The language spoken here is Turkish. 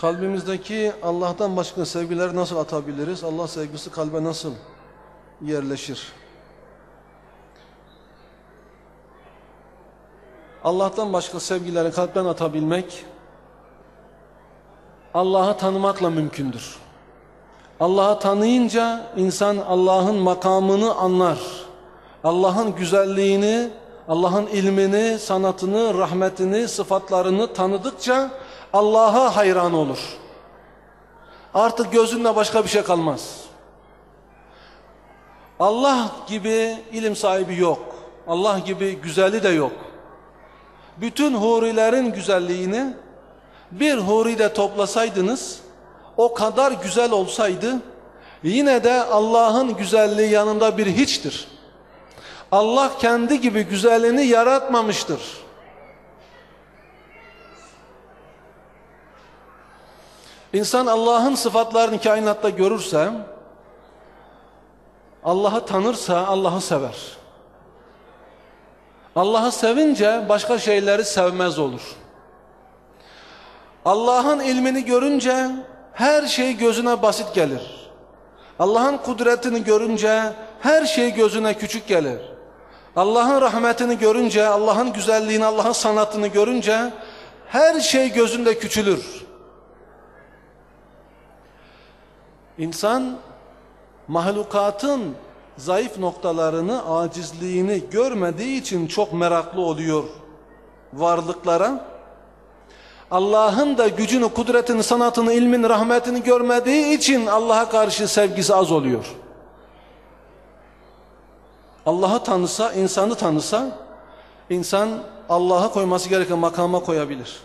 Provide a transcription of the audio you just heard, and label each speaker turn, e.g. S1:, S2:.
S1: Kalbimizdeki Allah'tan başka sevgileri nasıl atabiliriz? Allah sevgisi kalbe nasıl yerleşir? Allah'tan başka sevgileri kalpten atabilmek Allah'ı tanımakla mümkündür. Allah'ı tanıyınca insan Allah'ın makamını anlar. Allah'ın güzelliğini, Allah'ın ilmini, sanatını, rahmetini, sıfatlarını tanıdıkça Allah'a hayran olur. Artık gözünde başka bir şey kalmaz. Allah gibi ilim sahibi yok. Allah gibi güzeli de yok. Bütün hurilerin güzelliğini bir huride toplasaydınız o kadar güzel olsaydı yine de Allah'ın güzelliği yanında bir hiçtir. Allah kendi gibi güzelliğini yaratmamıştır. İnsan Allah'ın sıfatlarını kainatta görürse, Allah'ı tanırsa Allah'ı sever. Allah'ı sevince başka şeyleri sevmez olur. Allah'ın ilmini görünce her şey gözüne basit gelir. Allah'ın kudretini görünce her şey gözüne küçük gelir. Allah'ın rahmetini görünce, Allah'ın güzelliğini, Allah'ın sanatını görünce her şey gözünde küçülür. İnsan mahlukatın zayıf noktalarını, acizliğini görmediği için çok meraklı oluyor varlıklara. Allah'ın da gücünü, kudretini, sanatını, ilmini, rahmetini görmediği için Allah'a karşı sevgisi az oluyor. Allah'ı tanısa, insanı tanısa, insan Allah'a koyması gereken makama koyabilir.